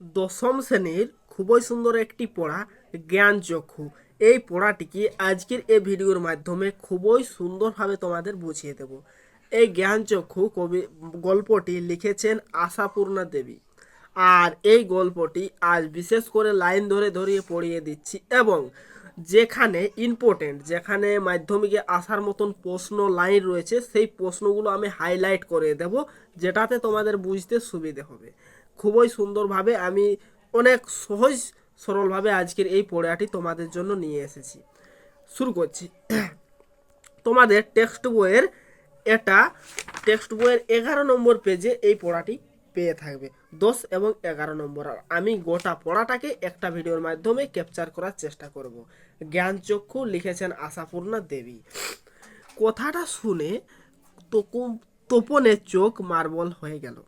দশম শ্রেণির খুবই সুন্দর একটি পড়া, জ্ঞান চক্ষু। এই পড়াটিকে আজকের এই ভিডিওর মাধ্যমে খুবই সুন্দরভাবে তোমাদের বুঝিয়ে দেব। এই জ্ঞান চক্ষু কবি, গল্পটি লিখেছেন আশাপূর্ণা দেবী। আর এই গল্পটি আজ বিশেষ করে লাইন ধরে ধরিয়ে পড়িয়ে দিচ্ছি এবং যেখানে ইম্পর্টেন্ট যেখানে মাধ্যমিকে আসার মতন প্রশ্ন লাইন রয়েছে, সেই প্রশ্নগুলো আমি হাইলাইট করে দেব, যেটাতে তোমাদের বুঝতে সুবিধে হবে। খুবই সুন্দরভাবে আমি অনেক সহজ সরলভাবে আজকের এই পড়াটি তোমাদের জন্য নিয়ে এসেছি। শুরু করছি। তোমাদের টেক্সট বইয়ের এটা, টেক্সট বইয়ের এগারো নম্বর পেজে এই পড়াটি পেয়ে থাকবে। দশ এবং এগারো নম্বর। আমি গোটা পড়াটাকে একটা ভিডিওর মাধ্যমে ক্যাপচার করার চেষ্টা করব। জ্ঞানচক্ষু লিখেছেন আশাপূর্ণা দেবী। কথাটা শুনে তপনের চোখ মার্বল হয়ে গেল।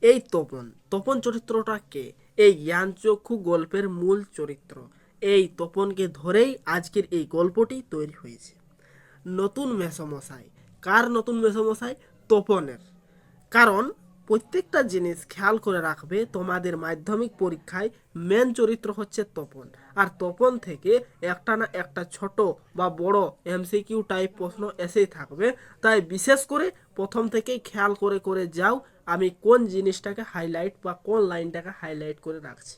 এই তপন তপন চরিত্রটা কে? এই জ্ঞানচক্ষু গল্পের মূল চরিত্র। এই তপনকে ধরেই আজকের এই গল্পটি তৈরি হয়েছে। নতুন মেসমশাই। কার নতুন মেসমশাই? তপনের। কারণ, প্রত্যেকটা জিনিস খেয়াল করে রাখবে তোমাদের মাধ্যমিক পরীক্ষায় মেন চরিত্র হচ্ছে তপন। আর তপন থেকে একটা না একটা ছোট বা বড় এমসিকিউ টাইপ প্রশ্ন এসেই থাকবে। তাই বিশেষ করে প্রথম থেকেই খেয়াল করে করে যাও আমি কোন জিনিসটাকে হাইলাইট বা কোন লাইনটাকে হাইলাইট করে রাখছি।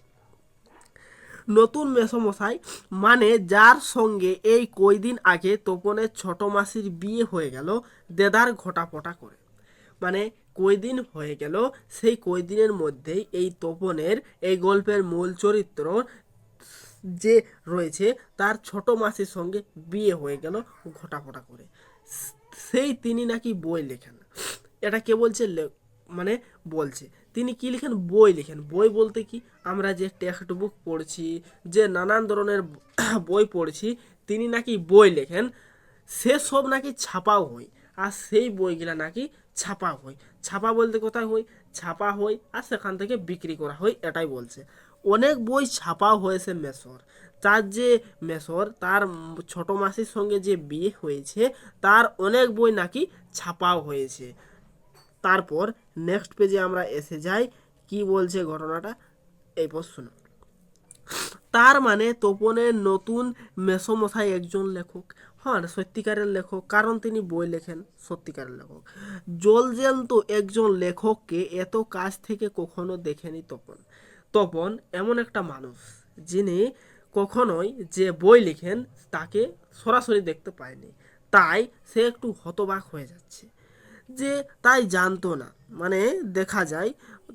নতুন মেসমশাই মানে যার সঙ্গে এই কয়দিন আগে তপনের ছোট মাসির বিয়ে হয়ে গেল, দেদার ঘটাপটা করে। মানে কয়দিন হয়ে গেল, সেই কয়দিনের মধ্যেই এই তপনের এই গল্পের মূল চরিত্র যে রয়েছে, তার ছোট মাসির সঙ্গে বিয়ে হয়ে গেল ঘটাপটা করে। সেই তিনি নাকি বই লেখেন। এটা কে বলছে? মানে বলছে। তিনি কি লিখেন? বই লিখেন। বই বলতে কি? আমরা যে টেক্সট বুক পড়ছি, যে নানান ধরনের বই পড়ছি, তিনি নাকি বই লেখেন। সে সব নাকি ছাপাও হয়। আর সেই বইগুলা নাকি ছাপা হয়। ছাপা বলতে কোথায় হয়? ছাপা হয় আর সেখান থেকে বিক্রি করা হয়, এটাই বলছে। অনেক বই ছাপাও হয়েছে মেসর। তার যে মেসর, তার ছোট মাসির সঙ্গে যে বিয়ে হয়েছে, তার অনেক বই নাকি ছাপাও হয়েছে। তারপর নেক্সট পেজে আমরা এসে যাই। কি বলছে ঘটনাটা? এই পর শুনো। তার মানে তপনের নতুন মেসমশাই একজন লেখক। হ্যাঁ সত্যিকারের লেখক, কারণ তিনি বই লেখেন সত্যিকারের লেখক। জলজ্যান্ত একজন লেখককে এত কাছ থেকে কখনো দেখেনি তপন। তপন এমন একটা মানুষ, যিনি কখনোই যে বই লিখেন তাকে সরাসরি দেখতে পায়নি। তাই সে একটু হতবাক হয়ে যাচ্ছে। যে তাই জানতো না। মানে দেখা যায়,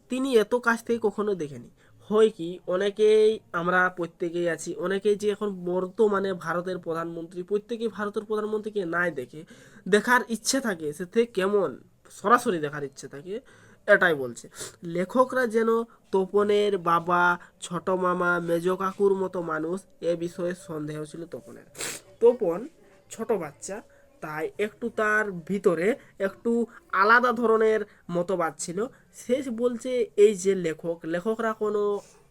তিনি এত কাছ থেকে কখনো দেখেনি। হয় কি, অনেকেই আমরা প্রত্যেকেই আছি, অনেকেই যে এখন বর্তমানে ভারতের প্রধানমন্ত্রী, প্রত্যেকেই ভারতের প্রধানমন্ত্রীকে নাই দেখে। দেখার ইচ্ছে থাকে, সে থেকে কেমন? সরাসরি দেখার ইচ্ছে থাকে, এটাই বলছে। লেখকরা যেন তপনের বাবা, ছোট মামা, মেজ কাকুর মতো মানুষ, এ বিষয়ে সন্দেহ ছিল তপনের। তপন ছোট বাচ্চা তাই একটু তার ভিতরে একটু আলাদা ধরনের মতবাদ ছিল। সে বলছে এই যে লেখক, লেখকরা কোনো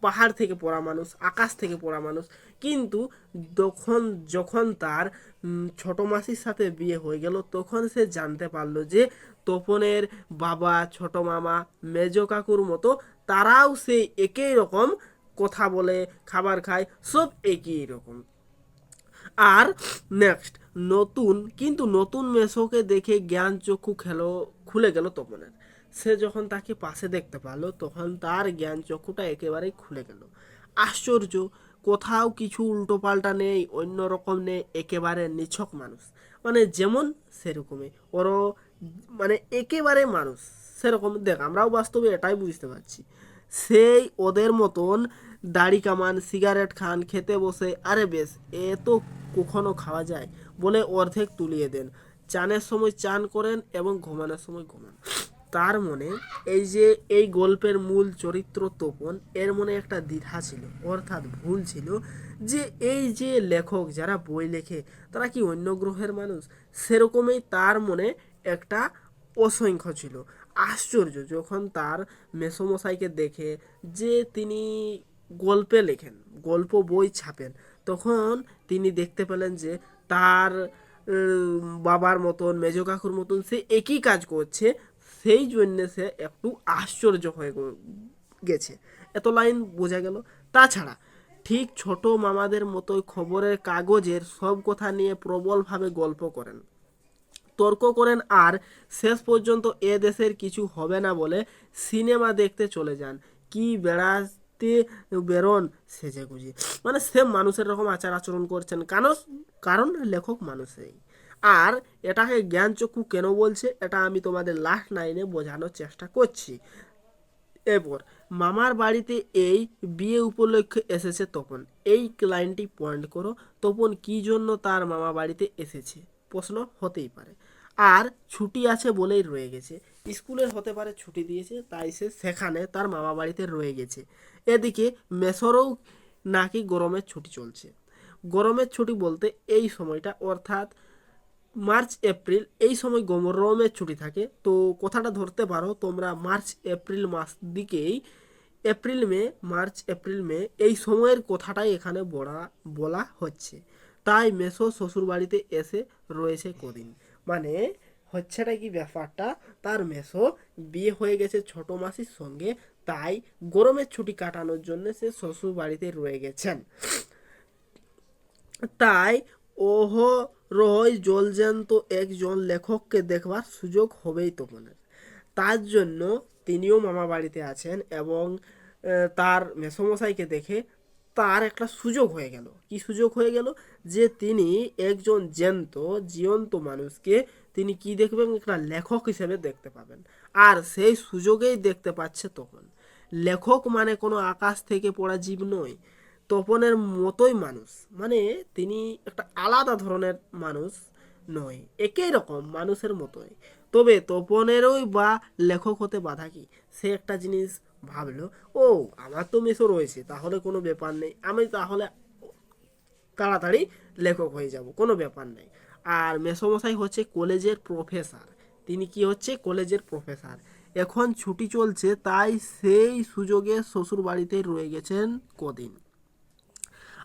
পাহাড় থেকে পড়া মানুষ, আকাশ থেকে পড়া মানুষ। কিন্তু যখন যখন তার ছোট মাসির সাথে বিয়ে হয়ে গেল, তখন সে জানতে পারল যে তপনের বাবা, ছোট মামা, মেজ কাকুর মতো তারাও সেই একই রকম কথা বলে, খাবার খায়, সব একই রকম। আর নেক্সট নতুন, কিন্তু নতুন মেসোকে দেখে জ্ঞান চক্ষু খেলো, খুলে গেল তপনের। সে যখন তাকে পাশে দেখতে পেল তখন তার জ্ঞান চক্ষুটা একেবারেই খুলে গেল। আশ্চর্য, কোথাও কিছু উল্টোপাল্টা নেই, অন্য রকম নেই, একেবারে নিছক মানুষ। মানে যেমন সেরকমই। ওরও মানে একেবারে মানুষ। সেরকম, দেখ, আমরাও বাস্তবে এটাই বুঝতে পারছি। সেই ওদের মতন দাড়ি কামান, সিগারেট খান, খেতে বসে, আরে বেশ, এ তো কখনো খাওয়া যায় বলে অর্ধেক তুলিয়ে দেন। চানের সময় চান করেন এবং ঘুমানোর সময় ঘুমান। তার মনে এই যে এই গল্পের মূল চরিত্র তপন, এর মনে একটা দ্বিধা ছিল, অর্থাৎ ভুল ছিল যে এই যে লেখক যারা বই লেখে, তারা কি অন্য গ্রহের মানুষ? সেরকমই তার মনে একটা অসংখ্য ছিল। আশ্চর্য, যখন তার মেসমশাইকে দেখে যে তিনি গল্পে লেখেন, গল্প বই ছাপেন। তখন তিনি দেখতে পেলেন যে তার বাবার মতন, মেজ কাকুর মতন সে একই কাজ করছে, সেই জন্য সে একটু আশ্চর্য হয়ে গেছে। এত লাইন বোঝা গেল। তাছাড়া ঠিক ছোট মামাদের মতোই খবরের কাগজের সব কথা নিয়ে প্রবলভাবে গল্প করেন। তর্ক করেন, আর শেষ পর্যন্ত এ দেশের কিছু হবে না বলে সিনেমা দেখতে চলে যান। কি বেড়াতে বেরোন সেজে গুজে মানে সেম মানুষের রকম আচার আচরণ করছেন। কারণ কারণ লেখক মানুষই আর এটাকে জ্ঞানচক্ষু কেন বলছে, এটা আমি তোমাদের লাস্ট লাইনে বোঝানোর চেষ্টা করছি। এরপর, মামার বাড়িতে এই বিয়ে উপলক্ষে এসেছে তপন। এই লাইনটি পয়েন্ট করো। তপন কি জন্য তার মামা বাড়িতে এসেছে? প্রশ্ন হতেই পারে। আর ছুটি আছে বলেই রয়ে গেছে। স্কুলের হতে পারে ছুটি দিয়েছে, তাই সে সেখানে তার মামা বাড়িতে রয়ে গেছে। এদিকে মেসরও নাকি গরমের ছুটি চলছে। গরমের ছুটি বলতে এই সময়টা, অর্থাৎ মার্চ, এপ্রিল, এই সময় গরমের ছুটি থাকে। তো কথাটা ধরতে পারো, তোমরা মার্চ, এপ্রিল মাস দিকেই, April, May, March, April, May, এই সময়ের কথাটাই এখানে বলা বলা হচ্ছে। তাই মেসো শ্বশুর বাড়িতে এসে রয়েছে কদিন। মানে হচ্ছেটা কি ব্যাপারটা? তার মেসো বিয়ে হয়ে গেছে ছোট মাসির সঙ্গে, তাই গরমের ছুটি কাটানোর জন্য সে শ্বশুর বাড়িতে রয়ে গেছেন। তাই ওহ রয় জলজ্যান্ত একজন লেখককে দেখবার সুযোগ হবেই তপনের তার জন্য তিনিও মামা বাড়িতে আছেন এবং তার মেসমশাইকে দেখে তার একটা সুযোগ হয়ে গেল। কি সুযোগ হয়ে গেল? যে তিনি একজন জ্যান্ত, জীবন্ত মানুষকে তিনি কি দেখবেন? একটা লেখক হিসেবে দেখতে পাবেন। আর সেই সুযোগেই দেখতে পাচ্ছে তপন। লেখক মানে কোনো আকাশ থেকে পড়া জীব নয়, তপনের মতোই মানুষ। মানে তিনি একটা আলাদা ধরনের মানুষ নয়, একই রকম মানুষের মতোই। তবে তপনেরই বা লেখক হতে বাধা কি? সে একটা জিনিস ভাবলো, ও, আমার তো মেসো রয়েছে তাহলে কোনো ব্যাপার নেই। আমি তাহলে তাড়াতাড়ি লেখক হয়ে যাব, কোনো ব্যাপার নেই। আর মেসমশাই হচ্ছে কলেজের প্রফেসর। তিনি কি হচ্ছে? কলেজের প্রফেসর। এখন ছুটি চলছে, তাই সেই সুযোগে শ্বশুর বাড়িতে রয়ে গেছেন কদিন।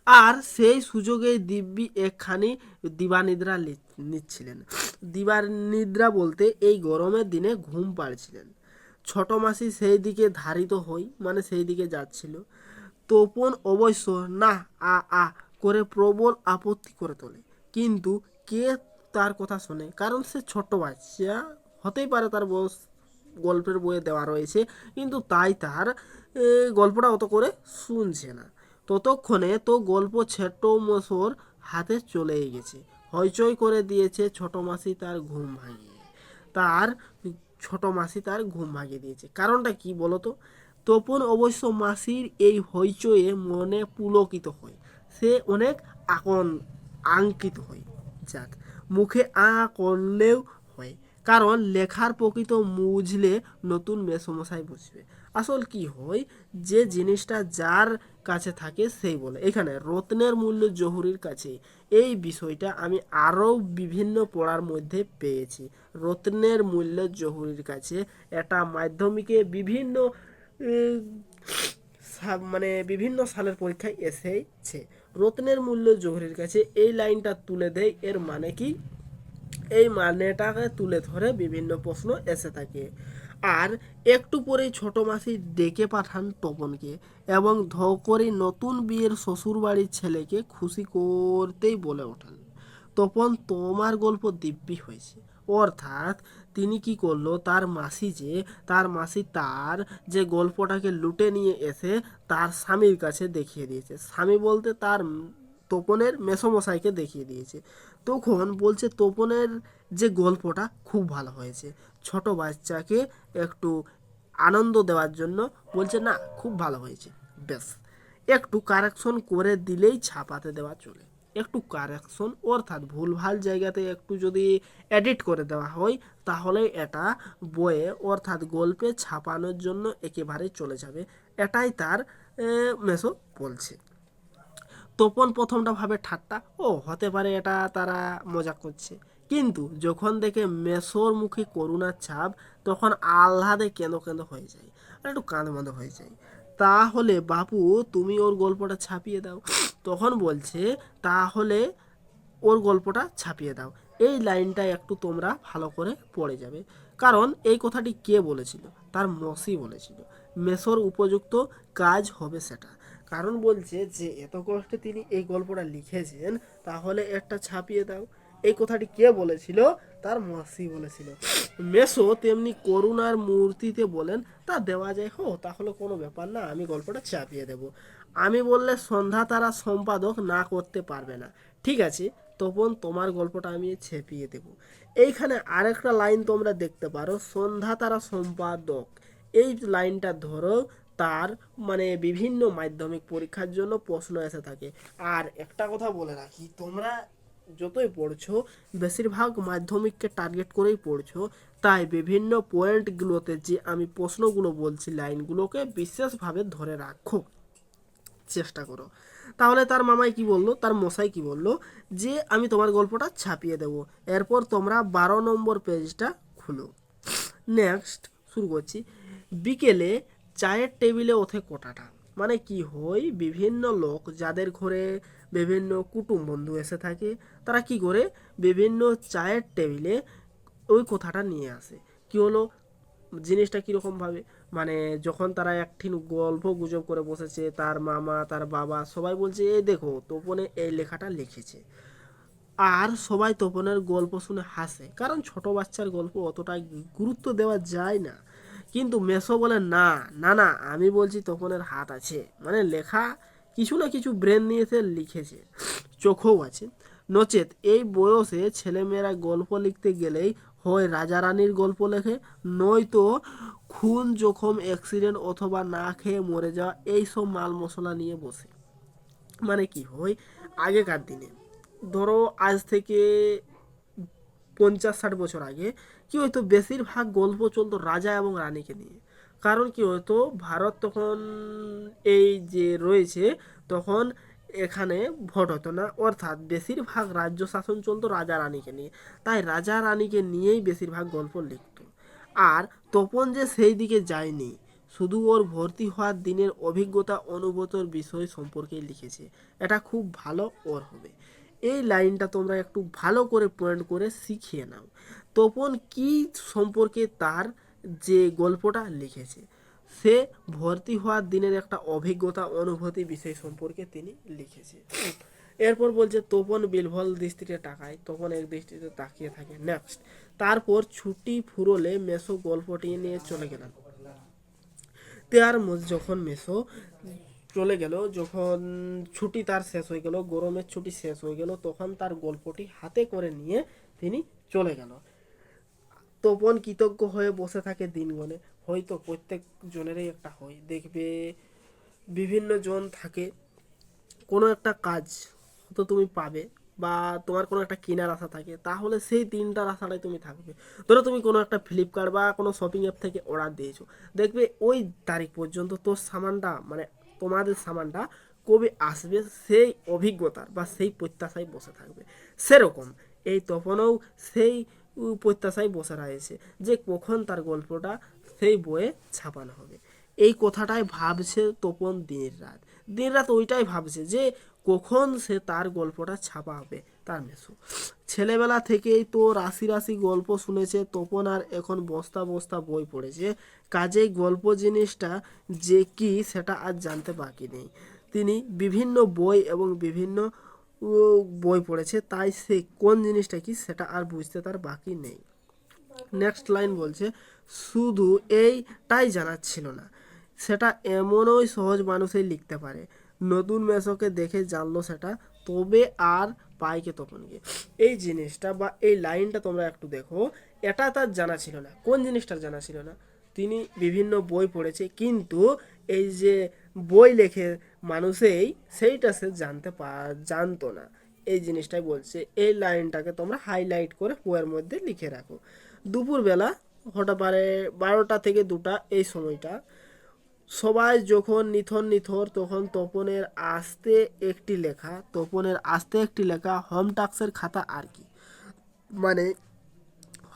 আর সেই সুযোগে দিব্যি একখানি দিবানিদ্রা নিচ্ছিলেন। দিবানিদ্রা বলতে এই গরমের দিনে ঘুম পাড়ছিলেন। ছোট মাসি সেই দিকে ধারিত হই মানে সেই দিকে যাচ্ছিল। তপন অবশ্য, না, আ আ, করে প্রবল আপত্তি করে তোলে। কিন্তু কে তার কথা শোনে? কারণ সে ছোট বাচ্চা, হতেই পারে তার বয়স গল্পের বইয়ে দেওয়া রয়েছে, কিন্তু তাই তার গল্পটা অত করে শুনছে না। ততক্ষণে তো গল্প ছোট মশোর হাতে চলেই গেছে। হইচই করে দিয়েছে ছোট মাসি তার ঘুম ভাঙিয়ে। তার ছোট মাসি তার ঘুম ভাঙিয়ে দিয়েছে। কারণটা কি বলতো? তপন অবশ্য মাসির এই হইচয়ে মনে পুলকিত হয়। সে অনেক আকন, আঙ্কিত হয়। যাক, মুখে আ করলেও হয়। কারণ লেখার প্রকৃত বুঝলে নতুন মেসমশাই বুঝবে আসল কি হয়, যে জিনিসটা যার কাছে থাকে সেই বলে। এখানে রত্নের মূল্য জহুরির কাছে। এই বিষয়টা আমি আরও বিভিন্ন পড়ার মধ্যে পেয়েছি। রত্নের মূল্য জহুরির কাছে। এটা মাধ্যমিকে বিভিন্ন মানে বিভিন্ন সালের পরীক্ষায় এসেছে রত্নের মূল্য জহুরির কাছে এই লাইনটা তুলে দেয়, এর মানে কি? এই মানেটাকে তুলে ধরে বিভিন্ন প্রশ্ন এসে থাকে। আর একটু পরেই ছোট মাসি ডেকে পাঠান তপনকে এবং ধ করে নতুন বিয়ের শ্বশুরবাড়ির ছেলেকে খুশি করতেই বলে ওঠেন। তপন তোমার গল্প দিব্যি হয়েছে। অর্থাৎ তিনি কি করল, তার মাসি যে, তার মাসি তার যে গল্পটাকে লুটে নিয়ে এসে তার স্বামীর কাছে দেখিয়ে দিয়েছে। স্বামী বলতে তার তোপনের মেসমশাইকে দেখিয়ে দিয়েছে। তখন বলছে, তোপনের যে গল্পটা খুব ভালো হয়েছে। ছোট বাচ্চাকে একটু আনন্দ দেওয়ার জন্য বলছে, না, খুব ভালো হয়েছে। বেশ একটু কারেকশন করে দিলেই ছাপাতে দেওয়া চলে। একটু কারেকশন অর্থাৎ ভুলভাল জায়গাতে একটু যদি এডিট করে দেওয়া হয়, তাহলে এটা বইয়ে, অর্থাৎ গল্পে ছাপানোর জন্য একেবারে চলে যাবে। এটাই তার মেসো বলছে। তপন প্রথমটা ভাবে ঠাট্টা, ও, হতে পারে এটা তারা মজা করছে। কিন্তু যখন দেখে মেসোর মুখে করুণার ছাপ, তখন আহ্লাদে কেঁদো কেঁদো হয়ে যায় একটু কাঁদ বন্ধ হয়ে যায়। তাহলে বাপু তুমি ওর গল্পটা ছাপিয়ে দাও। তখন বলছে, তাহলে ওর গল্পটা ছাপিয়ে দাও। এই লাইনটা একটু তোমরা ভালো করে পড়ে যাবে। কারণ এই কথাটি কে বলেছিল? তার মসি বলেছিল। মেসর উপযুক্ত কাজ হবে সেটা। কারণ বলছে যে, এত কষ্টে তিনি এই গল্পটা লিখেছেন, তাহলে একটা ছাপিয়ে দাও। এই কথাটি কে বলেছিল? তার মাসি বলেছিল, মেসো তেমনি করুণার মূর্তিতে বলেন, তা দেওয়া যায়, হো, তাহলে কোনো ব্যাপার না, আমি গল্পটা চাপিয়ে দেব। আমি বললে সন্ধ্যা তারা সম্পাদক না করতে পারবে না। ঠিক আছে তখন তোমার গল্পটা আমি ছেপিয়ে দেব। এইখানে আরেকটা লাইন তোমরা দেখতে পারো, সন্ধ্যা তারা সম্পাদক। এই লাইনটা ধরো, তার মানে বিভিন্ন মাধ্যমিক পরীক্ষার জন্য প্রশ্ন এসে থাকে। আর একটা কথা বলে রাখি, তোমরা যতই পড়ছো, বেশিরভাগ মাধ্যমিককে টার্গেট করেই পড়ছো। তাই বিভিন্ন পয়েন্টগুলোতে যে আমি প্রশ্নগুলো বলছি লাইনগুলোকে বিশেষভাবে ধরে রাখো। চেষ্টা করো। তাহলে তার মামাই কি বলল? তার মশাই কি বলল? যে আমি তোমার গল্পটা ছাপিয়ে দেব। এরপর তোমরা বারো নম্বর পেজটা খুলো। নেক্সট শুরু করছি। বিকেলে চায়ের টেবিলে ওঠে কোটাটা? মানে কি হয়? বিভিন্ন লোক যাদের ঘরে বিভিন্ন কুটুম বন্ধু এসে থাকে, তারা কি করে? বিভিন্ন চায়ের টেবিলে ওই কথাটা নিয়ে আসে। কি হলো? জিনিসটা কীরকম ভাবে? মানে যখন তারা একঠিন গল্প গুজব করে বসেছে, তার মামা, তার বাবা সবাই বলছে, এই দেখো, তোপনে এই লেখাটা লিখেছে। আর সবাই তপনের গল্প শুনে হাসে, কারণ ছোট বাচ্চার গল্প অতটা গুরুত্ব দেওয়া যায় না। কিন্তু মেসো বলে, না না না, আমি বলছি তপনের হাত আছে। মানে লেখা কিছু না কিছু ব্রেন নিয়ে সে লিখেছে। চোখও আছে। নচেত এই বয়সে ছেলেমেয়েরা গল্প লিখতে গেলেই হয় রাজা রানীর গল্প লেখে, নয়তো খুন জখম অ্যাক্সিডেন্ট অথবা না খেয়ে মরে যাওয়া এইসব মাল মশলা নিয়ে বসে। মানে কি হয়? আগেকার দিনে। ধরো আজ থেকে পঞ্চাশ ষাট বছর আগে, কি হয়তো বেশিরভাগ গল্প চলতো রাজা এবং রানীকে নিয়ে। কারণ কি হতো ভারত তখন এই যে রয়েছে, তখন এখানে ভোট হতো না। অর্থাৎ বেশিরভাগ রাজ্য শাসন চলতো রাজা রানীকে নিয়ে। তাই রাজা রানীকে নিয়েই বেশিরভাগ গল্প লিখতো। আর তপন যে সেই দিকে যায়নি, শুধু ওর ভর্তি হওয়ার দিনের অভিজ্ঞতা অনুভূতর বিষয় সম্পর্কেই লিখেছে। এটা খুব ভালো ওর হবে। এই লাইনটা তোমরা একটু ভালো করে পয়েন্ট করে শিখিয়ে নাও। তপন কি সম্পর্কে তার যে গল্পটা লিখেছে, সে ভর্তি হওয়ার দিনের একটা অভিজ্ঞতা, অনুভূতি বিষয় সম্পর্কে তিনি লিখেছে। এরপর বলছে, তপন বিলভল দৃষ্টিতে তাকায়, তপন এক দৃষ্টিতে তাকিয়ে থাকে। নেক্সট তারপর ছুটি ফুরলে মেসো গল্পটি নিয়ে চলে গেলেন। তার যখন মেসো চলে গেল, যখন ছুটি তার শেষ হয়ে গেল, গরমের ছুটি শেষ হয়ে গেল, তখন তার গল্পটি হাতে করে নিয়ে তিনি চলে গেল। তপন কৃতজ্ঞ হয়ে বসে থাকে দিনগণে। হয়তো প্রত্যেক জনেরই একটা হয়। দেখবে বিভিন্ন জন থাকে। কোনো একটা কাজ তো তুমি পাবে বা তোমার কোনো একটা কেনার আশা থাকে। তাহলে সেই দিনটার আশাটাই তুমি থাকবে। ধরো তুমি কোনো একটা ফ্লিপকার্ট বা কোনো শপিং অ্যাপ থেকে অর্ডার দিয়েছ। দেখবে ওই তারিখ পর্যন্ত তোর সামানটা মানে তোমাদের সামানটা কবে আসবে সেই অভিজ্ঞতার বা সেই প্রত্যাশায় বসে থাকবে। সেরকম। এই তপনও সেই প্রত্যাশায় বসে রয়েছে। যে কখন তার গল্পটা সেই বইয়ে ছাপানো হবে। এই কথাটাই ভাবছে তপন দিন রাত। দিন রাত ওইটাই ভাবছে যে কখন সে তার গল্পটা ছাপা হবে তার মেসো। ছেলেবেলা থেকেই তো রাশি রাশি গল্প শুনেছে। তপন আর এখন বস্তা বস্তা বই পড়েছে। কাজেই গল্প জিনিসটা যে কি সেটা আর জানতে বাকি নেই। তিনি বিভিন্ন বই এবং বিভিন্ন বই পড়েছে, তাই সে কোন জিনিসটা কি সেটা আর বুঝতে তার বাকি নেই। নেক্সট লাইন বলছে, শুধু এইটাই জানার ছিল না, সেটা এমনই সহজ মানুষই লিখতে পারে। নতুন মেসোকে দেখে জানলো সেটা, তবে আর পাইকে তপনকে এই জিনিসটা বা এই লাইনটা তোমরা একটু দেখো, এটা তার জানা ছিল না। কোন জিনিসটার জানা ছিল না? তিনি বিভিন্ন বই পড়েছে, কিন্তু এই যে বই লেখে মানুষেই সেইটা সে জানতে পা, জানতো না। এই জিনিসটাই বলছে। এই লাইনটাকে তোমরা হাইলাইট করে বইয়ের মধ্যে লিখে রাখো। দুপুরবেলা হতে পারে বারোটা থেকে দুটা এই সময়টা, সবাই যখন নিথর নিথর, তখন তপনের আস্তে একটি লেখা, তপনের আস্তে একটি লেখা হোম টাক্সের খাতা আর কি। মানে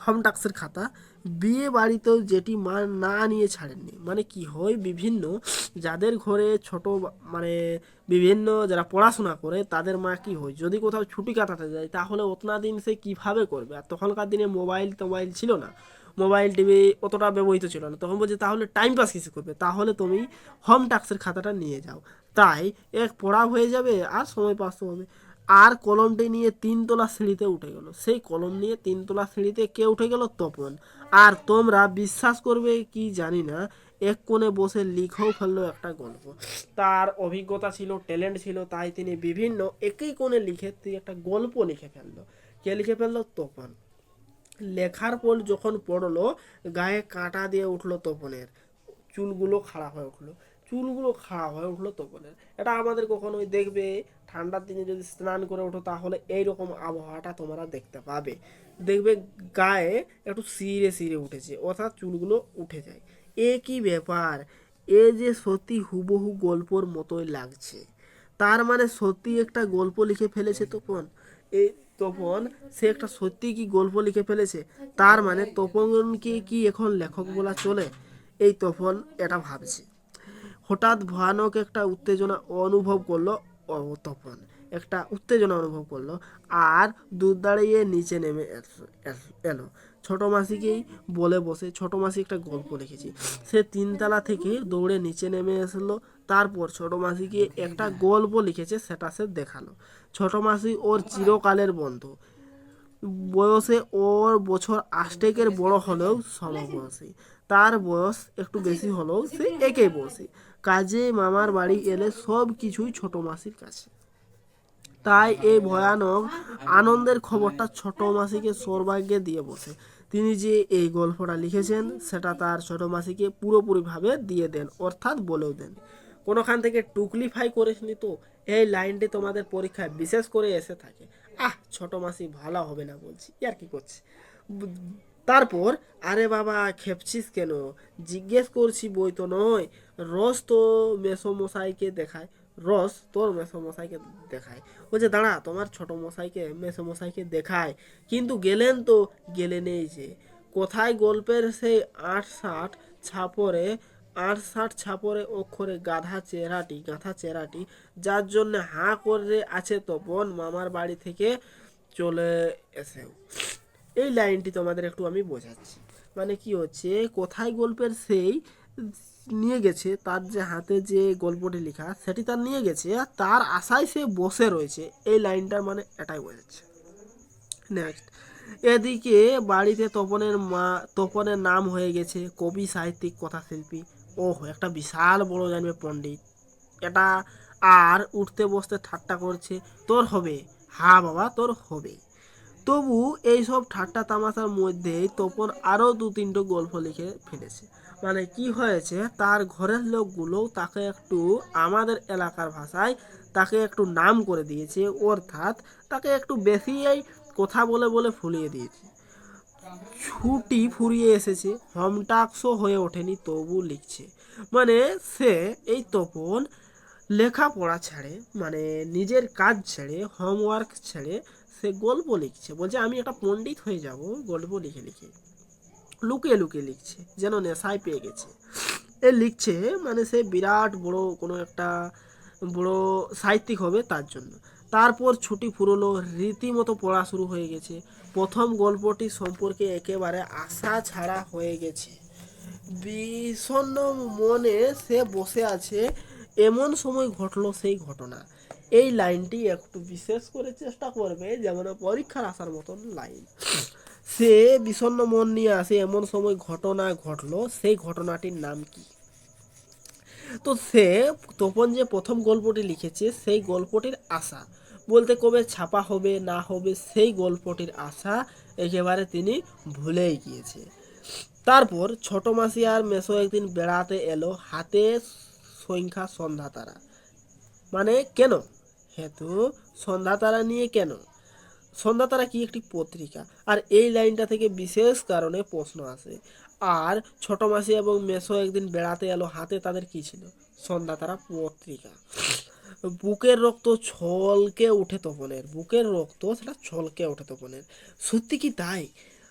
হোম টাক্সের খাতা বিয়ে বাড়িতেও যেটি মা না নিয়ে ছাড়েননি। মানে কি হয়, বিভিন্ন যাদের ঘরে ছোট মানে বিভিন্ন যারা পড়াশোনা করে, তাদের মা কি হয়, যদি কোথাও ছুটি কাটাতে যায়, তাহলে অতনা দিন সে কীভাবে করবে? আর তখনকার দিনে মোবাইল টোবাইল ছিল না। মোবাইল, টিভি অতটা ব্যবহৃত ছিল না। তখন বলছে, তাহলে টাইম পাস কিসে করবে? তাহলে তুমি হোম টাস্কের খাতাটা নিয়ে যাও। তাই এক পড়া হয়ে যাবে, আর সময় পাস হবে। আর কলমটি নিয়ে তিনতলা সিঁড়িতে উঠে গেল। সেই কলম নিয়ে তিনতলা সিঁড়িতে কে উঠে গেল? তপন। আর তোমরা বিশ্বাস করবে কি জানি না, এক কোণে বসে লিখেও ফেলল একটা গল্প। তার অভিজ্ঞতা ছিল, ট্যালেন্ট ছিল, তাই তিনি বিভিন্ন একই কোণে লিখে তিনি একটা গল্প লিখে ফেলল। কে লিখে ফেলল? তপন। লেখার পর যখন পড়ল, গায়ে কাঁটা দিয়ে উঠল তপনের। চুলগুলো খাড়া হয়ে উঠল। চুলগুলো খাড়া হয়ে উঠল তপনের এটা আমাদের কখনোই দেখবে, ঠান্ডার দিনে যদি স্নান করে ওঠো তাহলে এইরকম আবহাওয়াটা তোমরা দেখতে পাবে। দেখবে গায়ে একটু সিরে সিরে উঠেছে, অর্থাৎ চুলগুলো উঠে যায়। এ কি ব্যাপার? এ যে সত্যি হুবহু গল্পর মতোই লাগছে। তার মানে সত্যি একটা গল্প লিখে ফেলেছে তপন? এই তপন, সে একটা সত্যি কি গল্প লিখে ফেলেছে? তার মানে তপনকে কি এখন লেখক বলা চলে? এই তপন এটা ভাবছে। হঠাৎ ভয়ানক একটা উত্তেজনা অনুভব করল তপন। একটা উত্তেজনা অনুভব করল আর দুধ দাঁড়িয়ে নিচে নেমে এলো ছোট মাসিকেই বলে বসে, ছোট মাসি একটা গল্প লিখেছি। সে তিনতলা থেকে দৌড়ে নিচে নেমে আসলো তারপর ছোট মাসিকে একটা গল্প লিখেছে, সেটা সে দেখাল। ছোট মাসি ওর চিরকালের বন্ধু। বয়সে ওর বছর আষ্টেকের বড় হলেও সমবয়সী। তার বয়স একটু বেশি হলেও সে একই বয়সী। কাজে মামার বাড়ি এলে সব কিছুই ছোট মাসির কাছে। তাই এই ভয়ানক আনন্দের খবরটা ছোট মাসিকে সৌভাগ্যে দিয়ে বসে। তিনি যে এই গল্পটা লিখেছেন, সেটা তার ছোট মাসিকে পুরোপুরিভাবে দিয়ে দেন, অর্থাৎ বলেও দেন। কোনোখান থেকে টুকলিফাই করেছিনি তো, এই লাইনটি তোমাদের পরীক্ষায় বিশেষ করে এসে থাকে। আহ, ছোট মাসি ভালো হবে না বলছি আর কি করছি? তারপর, আরে বাবা, খেপছিস কেন? জিজ্ঞেস করছি বই তো নয়। রস তো মেসোমশাইকে দেখায়, রস তোর মেসোমশাইকে দেখায়। বলছে দাঁড়া, তোমার ছোট মশাইকে, মেসোমশাইকে দেখায়। কিন্তু গেলেন তো গেলে নেই যে, কোথায় গল্পের সেই আট ষাট ছাপরে আট ষাট ছাপরে অক্ষরে গাধা চেহারাটি গাধা চেহারাটি, যার জন্য হাঁ করে আছে তপন মামার বাড়ি থেকে চলে এসেও। এই লাইনটি তোমাদের একটু আমি বোঝাচ্ছি। মানে কি হচ্ছে, কোথায় গল্পের সেই নিয়ে গেছে, তার যে হাতে যে গল্পটি লেখা, সেটি তার নিয়ে গেছে, আর তার আশায় সে বসে রয়েছে। এই লাইনটার মানে এটাই বোঝাচ্ছে। নেক্সট এদিকে বাড়িতে তপনের মা, তপনের নাম হয়ে গেছে কবি সাহিত্যিক কথাশিল্পী। ওহ, একটা বিশাল বড় জানবে পণ্ডিত। এটা আর উঠতে বসতে ঠাট্টা করছে, তোর হবে। হা বাবা, তোর হবে। তবু এইসব ঠাট্টা তামাশার মধ্যেই তপন আরও দু তিনটে গল্প লিখে ফেলেছে। মানে কি হয়েছে, তার ঘরের লোকগুলো তাকে একটু আমাদের এলাকার ভাষায় তাকে একটু নাম করে দিয়েছে, অর্থাৎ তাকে একটু বেশি এই কথা বলে বলে ফুলিয়ে দিয়েছে। ছুটি ফুরিয়ে এসেছে, হোমটাক্সও হয়ে ওঠেনি, তবু লিখছে। মানে সে, এই তপন লেখাপড়া ছেড়ে মানে নিজের কাজ ছেড়ে হোমওয়ার্ক ছেড়ে সে গল্প লিখছে। বলছে, আমি একটা পণ্ডিত হয়ে যাব, গল্প লিখে লিখে। লুকিয়ে লুকিয়ে লিখছে, যেন নেশায় পেয়ে গেছে। এ লিখছে মানে সে বিরাট বড় কোনো একটা বড় সাহিত্যিক হবে তার জন্য। তারপর ছুটি ফুরলো, রীতিমতো পড়া শুরু হয়ে গেছে। প্রথম গল্পটি সম্পর্কে একেবারে আশা ছাড়া হয়ে গেছে। বিষণ্ণ মনে সে বসে আছে, এমন সময় ঘটলো সেই ঘটনা। এই লাইনটি একটু বিশেষ করে চেষ্টা করবে যেমন পরীক্ষার আসার মতন লাইন। সে বিষণ্ণ মন নিয়ে আসে, এমন সময় ঘটনা ঘটলো, সেই ঘটনাটির নাম কি? তো সে তপন যে প্রথম গল্পটি লিখেছে, সেই গল্পটির আশা। বলতে কবে ছাপা হবে, না হবে, সেই গল্পটির আশা একেবারে তিনি ভুলেই গিয়েছে। তারপর ছোট মাসি আর মেসো একদিন বেড়াতে এলো, হাতে সংখ্যা সন্ধ্যা তারা। মানে কেন? হেতু সন্ধ্যা তারা নিয়ে কেন? সন্ধ্যা তারা কি একটি পত্রিকা? আর এই লাইনটা থেকে বিশেষ কারণে প্রশ্ন আসে। আর ছোট মাসি এবং মেসো একদিন বেড়াতে এলো, হাতে তাদের কি ছিল? সন্ধ্যা তারা পত্রিকা। বুকের রক্ত ছলকে উঠে তপনের, বুকের রক্ত সেটা ছলকে ওঠে তপনের। সত্যি কি তাই?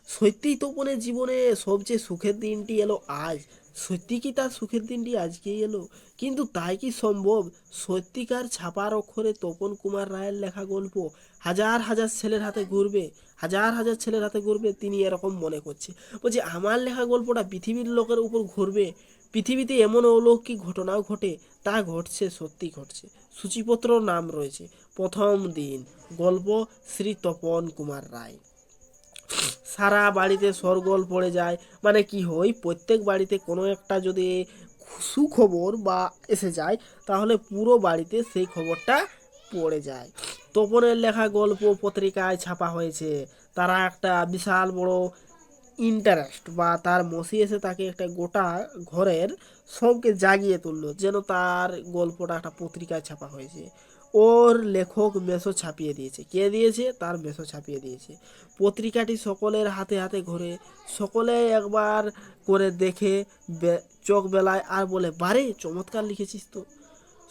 সত্যিই তপনের জীবনে সবচেয়ে সুখের দিনটি এলো আজ। সত্যি কি তার সুখের দিনটি আজকেই এলো? কিন্তু তাই কি সম্ভব? সত্যিকার ছাপার অক্ষরে তপন কুমার রায়ের লেখা গল্প হাজার হাজার ছেলের হাতে ঘুরবে, হাজার হাজার ছেলের হাতে ঘুরবে তিনি এরকম মনে করছে। বলছে, আমার লেখা গল্পটা পৃথিবীর লোকের উপর ঘুরবে, পৃথিবীতে এমন অলৌকিক ঘটনাও ঘটে, তা ঘটছে, সত্যি ঘটছে। সূচিপত্র নাম রয়েছে, প্রথম দিন, গল্প শ্রী তপন কুমার রায়। সারা বাড়িতে সরগোল পড়ে যায়। মানে কি হয়, প্রত্যেক বাড়িতে কোনো একটা যদি সুখবর বা এসে যায়, তাহলে পুরো বাড়িতে সেই খবরটা পড়ে যায়। তপনের লেখা গল্প পত্রিকায় ছাপা হয়েছে। তারা একটা বিশাল বড় ইন্টারেস্ট বা তার মসি এসে তাকে একটা গোটা ঘরের সবকে জাগিয়ে তুললো, যেন তার গল্পটা একটা পত্রিকায় ছাপা হয়েছে। ওর লেখক মেসো ছাপিয়ে দিয়েছে। কে দিয়েছে? তার মেসো ছাপিয়ে দিয়েছে। পত্রিকাটি সকলের হাতে হাতে ঘোরে, সকলে একবার করে দেখে চোখ বেলায় আর বলে, বারে, চমৎকার লিখেছিস তো।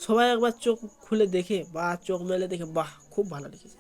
সবাই একবার চোখ খুলে দেখে, বা চোখ মেলে দেখে, বাহ, খুব ভালো লিখেছে।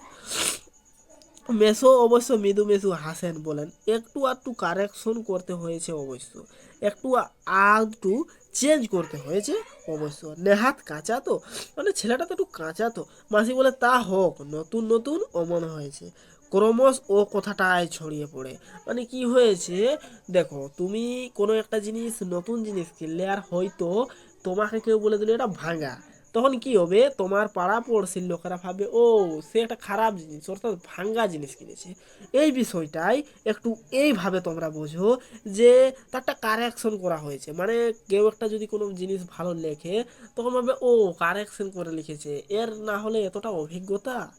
মেসো অবশ্য মৃদু মেসু হাসেন বলেন, একটু আধটু কারেকশন করতে হয়েছে অবশ্য। একটু আধটু চেঞ্জ করতে হয়েছে, অবশ্য। নেহাত কাঁচা তো? মানে ছেলেটা তো একটু কাঁচা তো। মাসি বলে, তা হোক, নতুন নতুন অমন হয়েছে। ক্রমশ ও কথাটায় ছড়িয়ে পড়ে। মানে কি হয়েছে? দেখো, তুমি কোনো একটা জিনিস, নতুন জিনিস কিনলে আর হয়তো তোমাকে কেউ বলে দিল, এটা ভাঙা। তখন কি হবে? তোমার পাড়া পড়শির লোকেরা ভাবে, ও, সে একটা খারাপ জিনিস, অর্থাৎ ভাঙ্গা জিনিস কিনেছে। এই বিষয়টাই একটু এইভাবে তোমরা বোঝো যে তারটা কারেকশন করা হয়েছে। মানে কেউ একটা যদি কোনো জিনিস ভালো লেখে, তখন ভাবে, ও কারেকশন করে লিখেছে। এর না হলে এতটা অভিজ্ঞতা?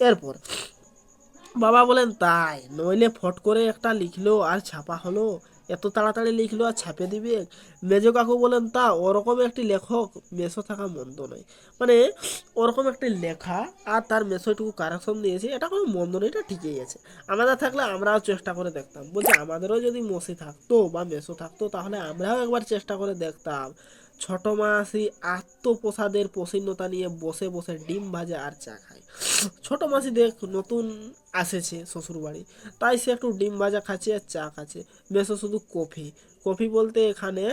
এরপর, বাবা বলেন, তাই, নইলে ফট করে একটা লিখলো আর ছাপা হলো। এত তাড়াতাড়ি লিখলো আর ছাপে দিবে? মেজ কাকু বলেন, তা ওরকম একটি লেখক মেসো থাকা মন্দ নয়। মানে ওরকম একটি লেখা আর তার মেসোটুকু কারেকশন দিয়েছে, এটা কোনো মন্দ নয়, এটা ঠিকই আছে। আমাদের থাকলে আমরাও চেষ্টা করে দেখতাম। বলছি, আমাদেরও যদি মসি থাকতো বা মেসো থাকতো, তাহলে আমরাও একবার চেষ্টা করে দেখতাম। ছোট মাসি আত্মপ্রসাদের প্রসন্নতা নিয়ে বসে বসে ডিম ভাজে আর চা খায়। ছোট মাসি দেখ নতুন আসেছে শ্বশুর বাড়ি তাই সে একটু ডিম ভাজা খাচ্ছে আর চা খাচ্ছে। বেশ শুধু কফি কফি বলতে এখানে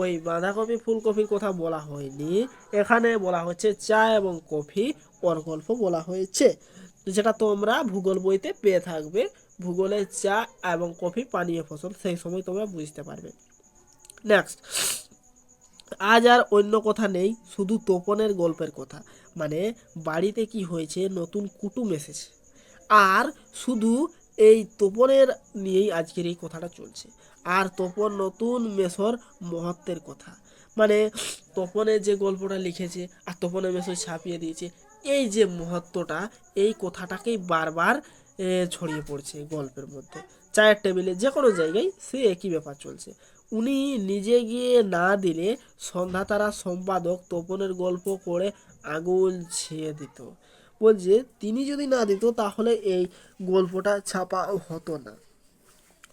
ওই বাঁধাকপি, ফুলকপির কথা বলা হয়নি। এখানে বলা হচ্ছে চা এবং কফি, ওর গল্প বলা হয়েছে। যেটা তোমরা ভূগোল বইতে পেয়ে থাকবে। ভূগোলে চা এবং কফি পানীয় ফসল সেই সময় তোমরা বুঝতে পারবে। নেক্সট আজ আর অন্য কথা নেই, শুধু তোপনের গল্পের কথা। মানে বাড়িতে কি হয়েছে, নতুন কুটুম এসেছে। আর শুধু এই তোপনের নিয়েই আজকের এই কথাটা চলছে। আর তোপন নতুন মেসর মহত্বের কথা। মানে তপনের যে গল্পটা লিখেছে, আর তপনের মেসর ছাপিয়ে দিয়েছে, এই যে মহত্বটা, এই কথাটাকেই বারবার ছড়িয়ে পড়ছে গল্পের মধ্যে। চায়ের টেবিলে যে কোনো জায়গায় সে একই ব্যাপার চলছে। উনি নিজে গিয়ে না দিলে সন্ধ্যা তারা সম্পাদক তপনের গল্প করে আঙুল ছেয়ে দিত। বলছে, তিনি যদি না দিত তাহলে এই গল্পটা ছাপা হতো না।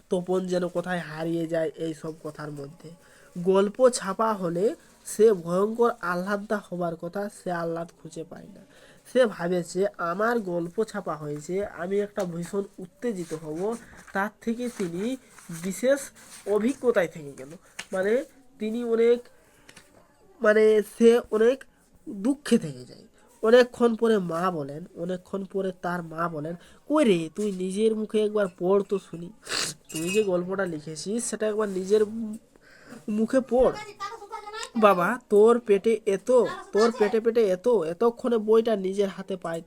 তপন যেন কোথায় হারিয়ে যায় এই সব কথার মধ্যে। গল্প ছাপা হলে সে ভয়ঙ্কর আহ্লাদা হবার কথা সে আহ্লাদ খুঁজে পায় না। সে ভাবেছে, আমার গল্প ছাপা হয়েছে, আমি একটা ভীষণ উত্তেজিত হব। তার থেকে তিনি বিশেষ অভিজ্ঞতায় থেকে গেল। মানে তিনি অনেক মানে সে অনেক দুঃখে থেকে যায়। অনেকক্ষণ পরে মা বলেন, অনেকক্ষণ পরে তার মা বলেন, কই রে, তুই নিজের মুখে একবার পড় তো শুনি। তুই যে গল্পটা লিখেছিস, সেটা একবার নিজের মুখে পড়। বাবা, তোর পেটে এত, তোর পেটে পেটে এত, এতক্ষণে বইটা নিজের হাতে পায়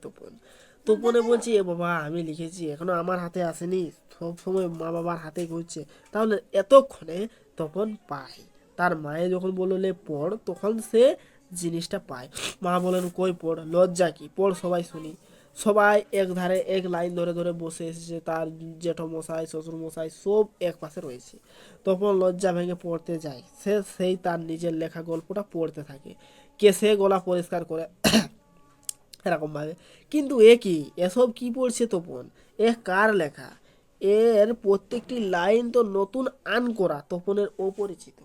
তপন বলছি, এ বাবা, আমি লিখেছি, এখনও আমার হাতে আসেনি, সব সময় মা বাবার হাতে ঘুরছে। তাহলে এতক্ষণে তপন পায়। তার মায়ে যখন বললে পড়, তখন সে জিনিসটা পায়। মা বলেন কই পড়, লজ্জা কি? পড় সবাই শুনি। সবাই এক ধারে এক লাইন ধরে ধরে বসে এসেছে, তার জেঠো মশাই শ্বশুর মশাই সব এক পাশে রয়েছে। তখন লজ্জা ভেঙে পড়তে যায়। সে সেই তার নিজের লেখা গল্পটা পড়তে থাকে। কে সে গলা পরিষ্কার করে এরকম ভাবে কিন্তু এ কি? এসব কি পড়ছে তপন? এ কার লেখা? এর প্রত্যেকটি লাইন তো নতুন আন করা তপনের অপরিচিত।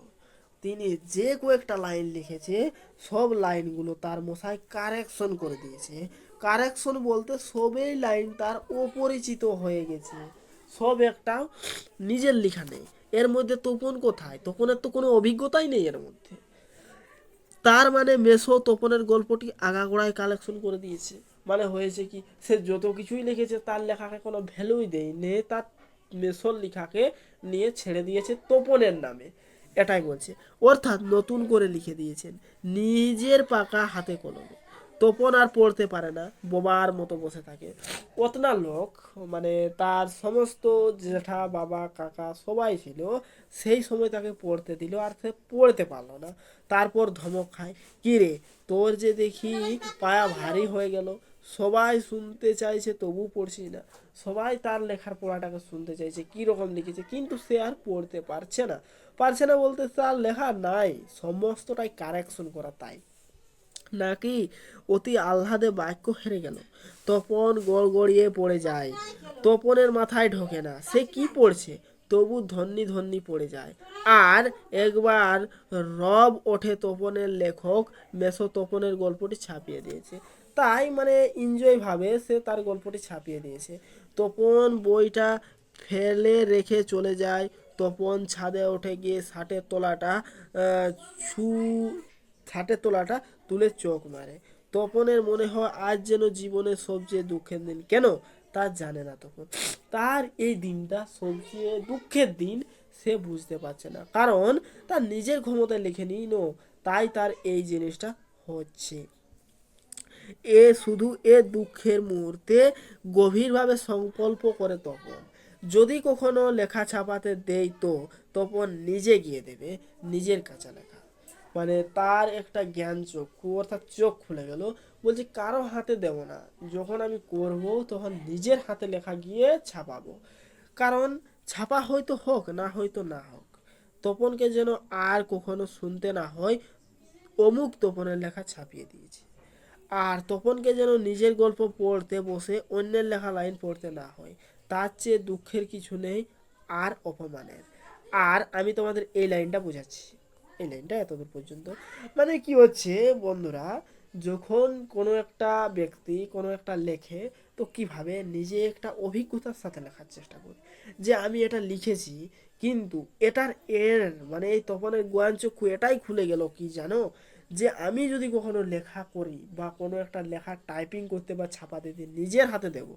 তিনি যে কয়েকটা লাইন লিখেছে, সব লাইনগুলো তার মশাই কারেকশন করে দিয়েছে। কারেকশন বলতে সবই লাইন তার অপরিচিত হয়ে গেছে। সব একটা নিজের লেখা নেই। এর মধ্যে তপন কোথায়? তপনের তো কোনো অভিজ্ঞতাই নেই এর মধ্যে। তার মানে মেসো তোপনের গল্পটি আগাগোড়ায় কালেকশন করে দিয়েছে। মানে হয়েছে কি, সে যত কিছুই লিখেছে, তার লেখাকে কোনো ভ্যালুই দেয় নে তার মেসোর লেখাকে নিয়ে ছেড়ে দিয়েছে তোপনের নামে। এটাই বলছে। অর্থাৎ নতুন করে লিখে দিয়েছেন। নিজের পাকা হাতে কলমে। তপন আর পড়তে পারে না, বোবার মতো বসে থাকে। অতনা লোক মানে তার সমস্ত জেঠা, বাবা, কাকা সবাই ছিল, সেই সময় তাকে পড়তে দিল আর সে পড়তে পারল না। তারপর ধমক খায়, কি রে, তোর যে দেখি পায়া ভারী হয়ে গেল। সবাই শুনতে চাইছে তবু পড়ছি না। সবাই তার লেখার পড়াটাকে শুনতে চাইছে, কি রকম লিখেছে? কিন্তু সে আর পড়তে পারছে না। পারছে না বলতে তার লেখা নাই, সমস্তটাই কারেকশন করা তাই। নাকি অতি আহ্লাদে বাক্য হেরে গেল। তপন গড় গড়িয়ে পড়ে যায়। তপনের মাথায় ঢোকে না। সে কি পড়ছে? তবু ধন্যি ধন্যি পড়ে যায়। আর একবার রব ওঠে তপনের লেখক মেসো তপনের গল্পটি ছাপিয়ে দিয়েছে। তাই মানে এনজয় ভাবে সে তার গল্পটি ছাপিয়ে দিয়েছে। তপন বইটা ফেলে রেখে চলে যায়। তপন ছাদে উঠে গিয়ে ষাটের তোলাটা ছু ছাটের তোলাটা তুলে চোখ মারে। তপনের মনে হয় আজ যেন জীবনের সবচেয়ে দুঃখের দিন। কেন? তা জানে না তখন তার এই দিনটা সবচেয়ে দুঃখের দিন সে বুঝতে পারছে না। কারণ তার নিজের ক্ষমতায় লিখে নিই নো, তাই তার এই জিনিসটা হচ্ছে। এ শুধু এ দুঃখের মুহূর্তে গভীরভাবে সংকল্প করে তপন। যদি কখনো লেখা ছাপাতে দেই তো তপন নিজে গিয়ে দেবে, নিজের কাঁচা লেখা। মানে তার একটা জ্ঞান চক্ষু অর্থাৎ চোখ খুলে গেল। বলছি, কারও হাতে দেব না। যখন আমি করব, তখন নিজের হাতে লেখা গিয়ে ছাপাবো। কারণ ছাপা হয়তো হোক, না হয়তো না হোক। তপনকে যেন আর কখনো শুনতে না হয়, অমুক তপনের লেখা ছাপিয়ে দিয়েছি। আর তপনকে যেন নিজের গল্প পড়তে বসে অন্যের লেখা লাইন পড়তে না হয়, তার চেয়ে দুঃখের কিছু নেই, আর অপমানের। আর আমি তোমাদের এই লাইনটা বোঝাচ্ছি। এই লাইনটা এতদূর পর্যন্ত। মানে কি হচ্ছে, বন্ধুরা, যখন কোনো একটা ব্যক্তি কোনো একটা লেখে, তো কীভাবে নিজে একটা অভিজ্ঞতার সাথে লেখার চেষ্টা করি? যে আমি এটা লিখেছি, কিন্তু এটার এর মানে এই তপনের গোয়ান চক্ষু এটাই খুলে গেল কি জানো? যে আমি যদি কখনো লেখা করি বা কোনো একটা লেখা টাইপিং করতে বা ছাপা দিতে নিজের হাতে দেব,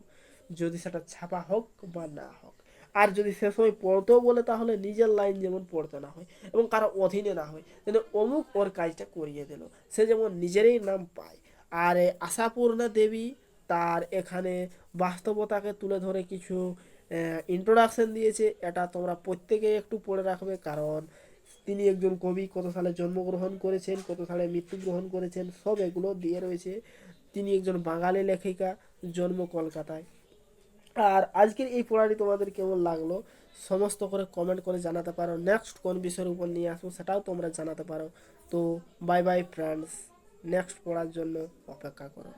যদি সেটা ছাপা হোক বা না হোক। আর যদি সে সময় পড়তেও বলে, তাহলে নিজের লাইন যেমন পড়তে না হয় এবং কারও অধীনে না হয় যেন অমুক ওর কাজটা করিয়ে দিল। সে যেমন নিজেরই নাম পায়। আর আশাপূর্ণা দেবী, তার এখানে বাস্তবতাকে তুলে ধরে কিছু ইন্ট্রোডাকশন দিয়েছে। এটা তোমরা প্রত্যেকেই একটু পড়ে রাখবে, কারণ তিনি একজন কবি, কত সালে জন্মগ্রহণ করেছেন, কত সালে মৃত্যুগ্রহণ করেছেন, সব এগুলো দিয়ে রয়েছে। তিনি একজন বাঙালি লেখিকা, জন্ম কলকাতায়। আর আজকের এই পড়াটি তোমাদের কেমন লাগল? সমস্ত করে কমেন্ট করে জানাতে পারো। নেক্সট কোন বিষয়ের উপর নিয়ে আসব সেটাও তোমরা জানাতে পারো। তো বাই বাই ফ্রেন্ডস নেক্সট পড়ার জন্য অপেক্ষা করো।